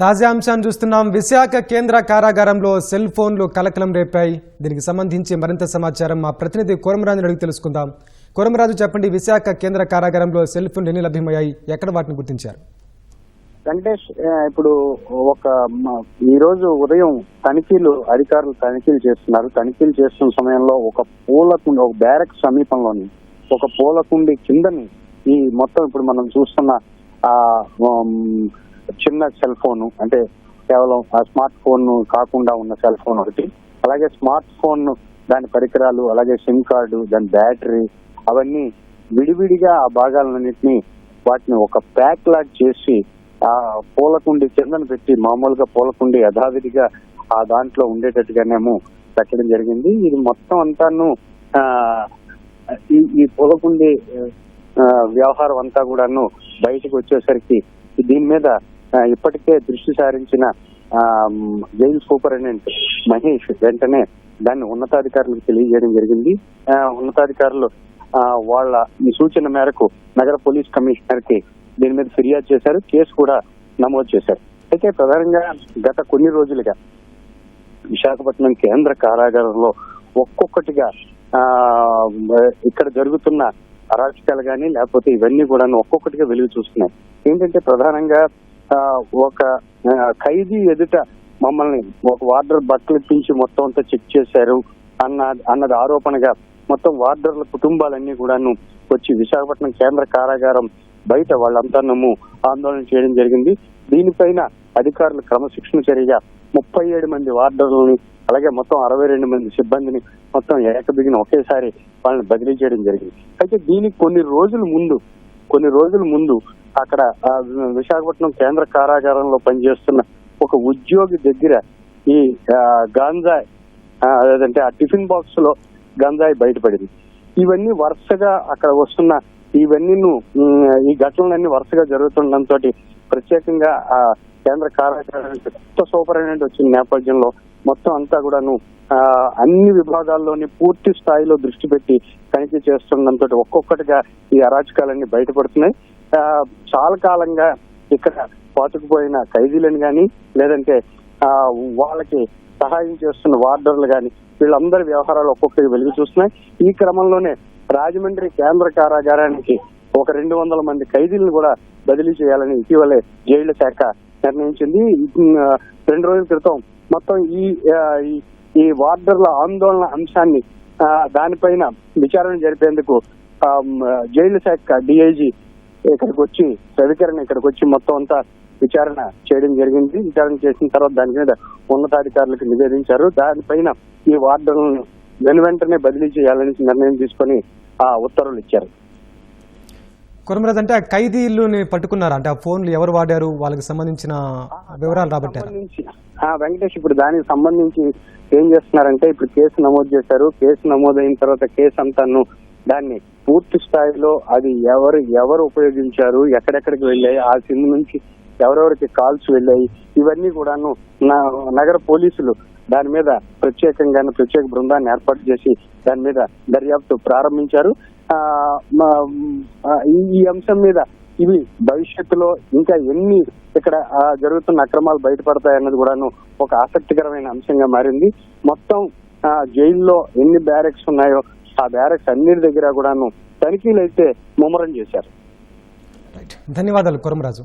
తాజా అంశాన్ని చూస్తున్నాం. విశాఖ కేంద్ర కారాగారంలో సెల్ ఫోన్లు కలకలం రేపాయి. దీనికి సంబంధించి మరింత సమాచారం మా ప్రతినిధి కోరమరాజు అడిగి తెలుసుకుందాం. కోరమరాజు చెప్పండి విశాఖ కేంద్ర కారాగారంలో సెల్ ఫోన్లు ఎన్ని లభ్యమయ్యాయి? ఎక్కడ వాటిని గుర్తించారు? వెంకటేష్ ఇప్పుడు ఒక ఈ రోజు ఉదయం తనిఖీలు అధికారులు తనిఖీలు చేస్తున్నారు. తనిఖీలు చేస్తున్న సమయంలో ఒక పూల కుండి ఒక బ్యారక్ సమీపంలోని ఒక పూల కుండి కిందని ఈ మొత్తం ఇప్పుడు మనం చూస్తున్న ఆ చిన్న సెల్ ఫోన్ అంటే కేవలం ఆ స్మార్ట్ ఫోన్ కాకుండా ఉన్న సెల్ ఫోన్ ఒకటి. అలాగే స్మార్ట్ ఫోన్ దాని పరికరాలు అలాగే సిమ్ కార్డు దాని బ్యాటరీ అవన్నీ విడివిడిగా ఆ భాగాలన్నింటినీ వాటిని ఒక ప్యాక్ లాగ్ చేసి ఆ పూలకుండి కిందను పెట్టి మామూలుగా పూలకుండి యథావిధిగా ఆ దాంట్లో ఉండేటట్టుగానేమో పెట్టడం జరిగింది. ఇది మొత్తం అంతాను ఈ ఈ పూలకుండి వ్యవహారం అంతా కూడాను బయటకు వచ్చేసరికి దీని మీద ఇప్పటికే దృష్టి సారించిన ఆ, సూపరింటెండెంట్ మహేష్ వెంటనే దాన్ని ఉన్నతాధికారులకు తెలియజేయడం జరిగింది. ఆ, ఉన్నతాధికారులు వాళ్ళ ఈ సూచన మేరకు నగర పోలీస్ కమిషనర్కి దీని మీద ఫిర్యాదు చేశారు. కేసు కూడా నమోదు చేశారు. అయితే ప్రధానంగా గత కొన్ని రోజులుగా విశాఖపట్నం కేంద్ర కారాగారంలో ఒక్కొక్కటిగా ఆ ఇక్కడ జరుగుతున్న అరాచకాలు కానీ లేకపోతే ఇవన్నీ కూడా ఒక్కొక్కటిగా వెలుగు చూస్తున్నాయి. ఏంటంటే ప్రధానంగా ఒక ఖైదీ ఎదుట మమ్మల్ని ఒక వార్డర్ బట్టలు ఇప్పించి మొత్తం అంతా చెక్ చేశారు అన్న అన్నది ఆరోపణగా మొత్తం వార్డర్ల కుటుంబాలన్నీ కూడాను వచ్చి విశాఖపట్నం కేంద్ర కారాగారం బయట వాళ్ళంతాను ఆందోళన చేయడం జరిగింది. దీనిపైన అధికారులు క్రమశిక్షణ చర్యగా ముప్పై ఏడు మంది వార్డర్లని అలాగే మొత్తం అరవై రెండు మంది సిబ్బందిని మొత్తం ఏకబిగిన ఒకేసారి వాళ్ళని బదిలీ చేయడం జరిగింది. అయితే దీనికి కొన్ని రోజుల ముందు కొన్ని రోజుల ముందు అక్కడ విశాఖపట్నం కేంద్ర కారాగారంలో పనిచేస్తున్న ఒక ఉద్యోగి దగ్గర ఈ గాంజాయ్ ఆ, అదేంటే ఆ టిఫిన్ బాక్స్లో గంజాయి బయటపడింది. ఇవన్నీ వరుసగా అక్కడ వస్తున్న ఇవన్నీ ఈ ఘటనలన్నీ వరుసగా జరుగుతుండటంతో ప్రత్యేకంగా ఆ కేంద్ర కార్యాలయానికి కొత్త సూపరింటెండెంట్ వచ్చిన నేపథ్యంలో మొత్తం అంతా కూడాను ఆ, అన్ని విభాగాల్లోని పూర్తి స్థాయిలో దృష్టి పెట్టి తనిఖీ చేస్తుండటంతో ఒక్కొక్కటిగా ఈ అరాచకాలన్నీ బయటపడుతున్నాయి. చాలా కాలంగా ఇక్కడ పాతుకుపోయిన ఖైదీలను కానీ లేదంటే ఆ వాళ్ళకి సహాయం చేస్తున్న వార్డర్లు కానీ వీళ్ళందరి వ్యవహారాలు ఒక్కొక్కటి వెలుగు చూస్తున్నాయి. ఈ క్రమంలోనే రాజమండ్రి కేంద్ర కారాగారానికి ఒక రెండు వందల మంది ఖైదీలను కూడా బదిలీ చేయాలని ఇటీవలే జైళ్ళ శాఖ నిర్ణయించింది. రెండు రోజుల క్రితం మొత్తం ఈ ఈ- వార్డర్ల ఆందోళన అంశాన్ని దానిపైన విచారణ జరిపేందుకు జైలు శాఖ డిఐజీ ఇక్కడికి వచ్చి రవికరణ్ ఇక్కడికి వచ్చి మొత్తం అంతా విచారణ చేయడం జరిగింది. విచారణ చేసిన తర్వాత దాని మీద ఉన్నతాధికారులకు నివేదించారు. దానిపైన ఈ వార్డర్లను వెను వెంటనే బదిలీ చేయాలని నిర్ణయం తీసుకొని ఆ ఉత్తర్వులు ఇచ్చారు. కోరమరాజు అంటే ఆ ఖైదీల్ని పట్టుకున్నారా? అంటే ఆ ఫోన్లు ఎవరు వాడారు? వాళ్ళకి సంబంధించిన వివరాలు రాబట్టారు? వెంకటేష్ ఇప్పుడు దానికి సంబంధించి ఏం చేస్తున్నారంటే ఇప్పుడు కేసు నమోదు చేశారు. కేసు నమోదైన తర్వాత కేసు అంతాను దాన్ని పూర్తి స్థాయిలో అది ఎవరు ఎవరు ఉపయోగించారు ఎక్కడెక్కడికి వెళ్ళాయి ఆ సింధు నుంచి ఎవరెవరికి కాల్స్ వెళ్ళాయి ఇవన్నీ కూడాను నా- నగర పోలీసులు దాని మీద ప్రత్యేకంగా ప్రత్యేక బృందాన్ని ఏర్పాటు చేసి దాని మీద దర్యాప్తు ప్రారంభించారు. ఈ- అంశం మీద ఇవి భవిష్యత్తులో ఇంకా ఎన్ని ఇక్కడ జరుగుతున్న అక్రమాలు బయటపడతాయన్నది కూడాను ఒక ఆసక్తికరమైన అంశంగా మారింది. మొత్తం ఆ, జైల్లో ఎన్ని బ్యారెక్స్ ఉన్నాయో ఆ బ్యారెక్స్ అన్నిటి దగ్గర కూడాను తనిఖీలు అయితే ముమ్మరం చేశారు. ధన్యవాదాలు కోరమరాజు.